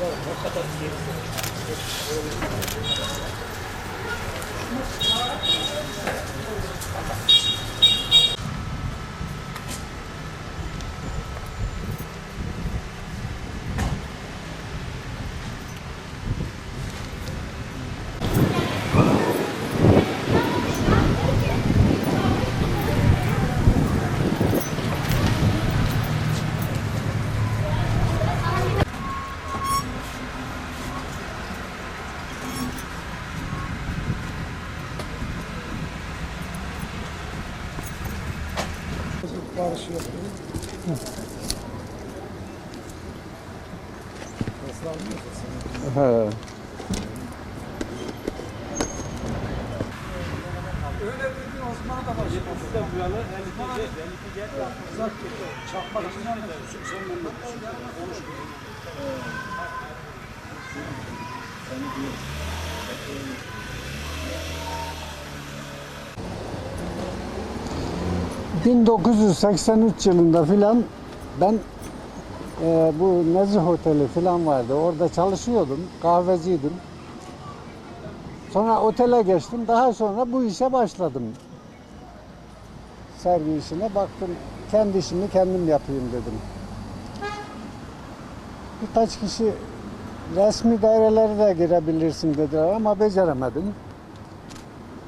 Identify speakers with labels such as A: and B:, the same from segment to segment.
A: Barış yapıyor. Almıyorsa sana?
B: He.
A: Öyle dedin Osman'a da. Siz de bu yana 52 52 Uzak gitti. Çakmak için anlatıyorsun. Sen benimle konuş.
B: Ee, 1983 yılında filan ben e, bu Nezih Oteli filan vardı. Orada çalışıyordum. Kahveciydim. Sonra otele geçtim. Daha sonra bu işe başladım. Sergi işine baktım. Kendi işimi kendim yapayım dedim. Birkaç kişi resmi dairelere de girebilirsin dediler ama beceremedim.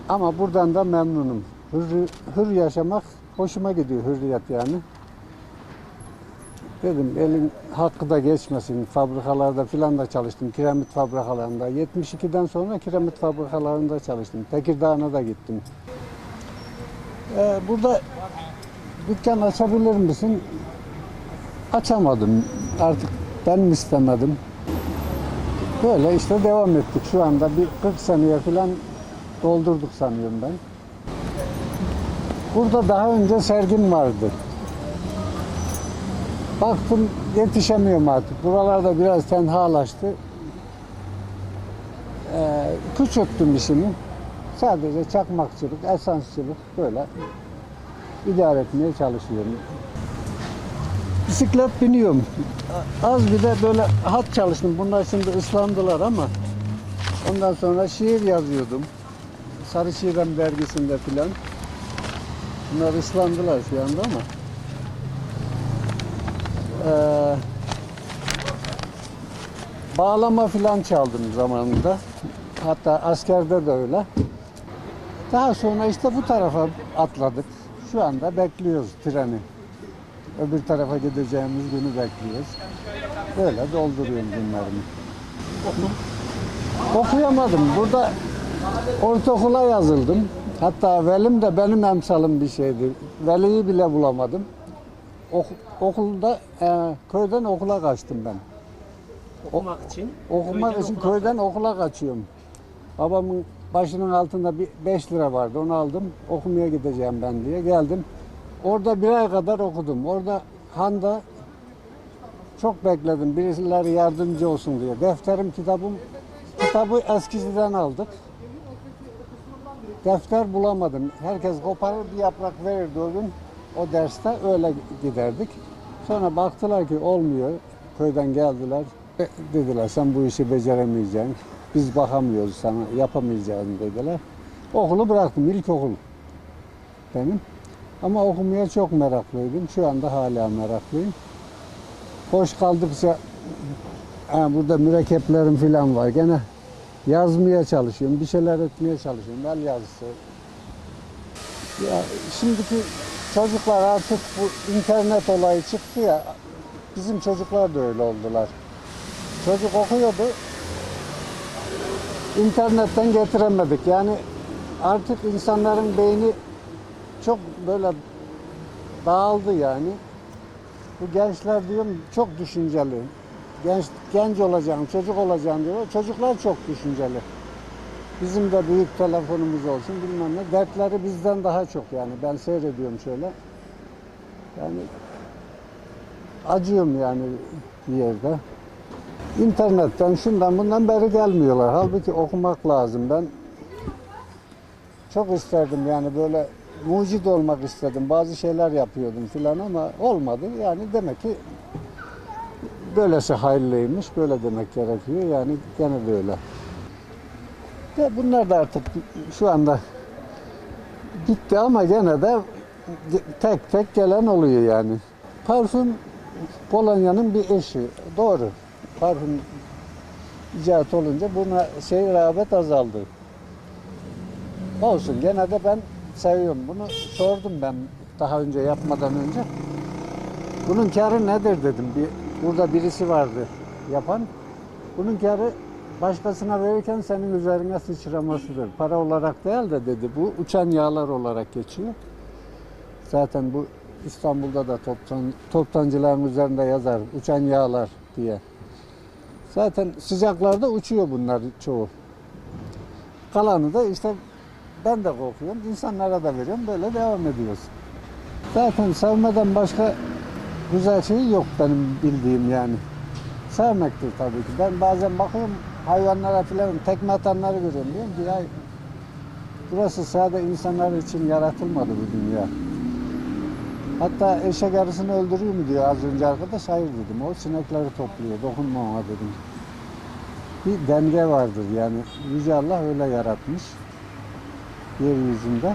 B: Ama buradan da memnunum. Hür, hür yaşamak hoşuma gidiyor hürriyet yani. Dedim elin hakkı da geçmesin. Fabrikalarda filan da çalıştım. Kiremit fabrikalarında. 72'den sonra kiremit fabrikalarında çalıştım. Tekirdağ'a da gittim. Ee, burada dükkan açabilir misin? Açamadım. Artık ben mi istemedim. Böyle işte devam ettik. Şu anda bir 40 seneye falan doldurduk sanıyorum ben. Burada daha önce sergim vardı. Baktım yetişemiyorum artık. Buralarda biraz tenhalaştı. Ee, küçülttüm işimi. Sadece çakmakçılık, esansçılık böyle idare etmeye çalışıyorum. Bisiklet biniyorum. Az bir de böyle hat çalıştım. Bunlar şimdi ıslandılar ama ondan sonra şiir yazıyordum. Sarı Şiirem dergisinde filan. Bunlar ıslandılar şu anda ama. Ee, bağlama filan çaldım zamanında. Hatta askerde de öyle. Daha sonra işte bu tarafa atladık. Şu anda bekliyoruz treni. Öbür tarafa gideceğimiz günü bekliyoruz. Böyle dolduruyorum günlerimi. Okuyamadım. Burada ortaokula yazıldım. Hatta velim de benim emsalım bir şeydi. Veliyi bile bulamadım. Ok- okulda e, köyden okula kaçtım ben.
C: okumak için.
B: Okumak
C: köyden
B: için
C: okula-
B: köyden okula kaçıyorum. Babamın başının altında bir 5 lira vardı. Onu aldım. Okumaya gideceğim ben diye geldim. Orada bir ay kadar okudum. Orada Han'da çok bekledim. Birileri yardımcı olsun diye. Defterim, kitabım, kitabı eskiciden aldık. Defter bulamadım. Herkes koparır bir yaprak verirdi o gün. O derste öyle giderdik. Sonra baktılar ki olmuyor. Köyden geldiler. E, Dediler sen bu işi beceremeyeceksin. Biz bakamıyoruz sana yapamayacaksın dediler. Okulu bıraktım. ilkokul benim. Ama okumaya çok meraklıydım. Şu anda hala meraklıyım. Boş kaldıkça ha, burada mürekkeplerim falan var. Gene yazmaya çalışıyorum. Bir şeyler etmeye çalışıyorum. El yazısı. Ya şimdiki çocuklar artık bu internet olayı çıktı ya. Bizim çocuklar da öyle oldular. Çocuk okuyordu. internetten getiremedik. Yani artık insanların beyni çok böyle dağıldı yani. Bu gençler diyorum çok düşünceli. Genç genç olacağım, çocuk olacağım diyor. Çocuklar çok düşünceli. Bizim de büyük telefonumuz olsun bilmem ne. Dertleri bizden daha çok yani. Ben seyrediyorum şöyle. Yani acıyorum yani bir yerde. İnternetten şundan bundan beri gelmiyorlar. Halbuki okumak lazım. Ben çok isterdim yani böyle mucit olmak istedim. Bazı şeyler yapıyordum filan ama olmadı. Yani demek ki böylesi hayırlıymış. Böyle demek gerekiyor. Yani gene de öyle. De bunlar da artık şu anda gitti ama gene de tek tek gelen oluyor yani. Parfüm Polonya'nın bir eşi. Doğru. Parfüm icat olunca buna şey rağbet azaldı. Olsun gene de ben seviyorum. Bunu sordum ben daha önce yapmadan önce. Bunun karı nedir dedim. Bir, burada birisi vardı yapan. Bunun karı başkasına verirken senin üzerine sıçramasıdır. Para olarak değil de dedi. Bu uçan yağlar olarak geçiyor. Zaten bu İstanbul'da da toptan, toptancıların üzerinde yazar uçan yağlar diye. Zaten sıcaklarda uçuyor bunlar çoğu. Kalanı da işte ben de kokuyorum, insanlara da veriyorum, böyle devam ediyoruz. Zaten sevmeden başka güzel şey yok benim bildiğim yani. Sevmektir tabii ki. Ben bazen bakıyorum hayvanlara filan tekme atanları görüyorum diyorum ki burası sadece insanlar için yaratılmadı bu dünya. Hatta eşek arısını öldürüyor mu diyor az önce arkadaş. Hayır dedim. O sinekleri topluyor. Dokunma ona dedim. Bir denge vardır yani. Yüce Allah öyle yaratmış. Yeryüzünde.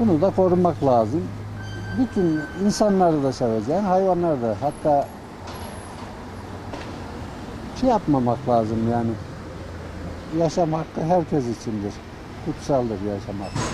B: Bunu da korumak lazım. Bütün insanları da seveceksin, hayvanları da. Hatta şey yapmamak lazım yani. Yaşam hakkı herkes içindir. Kutsaldır yaşam hakkı.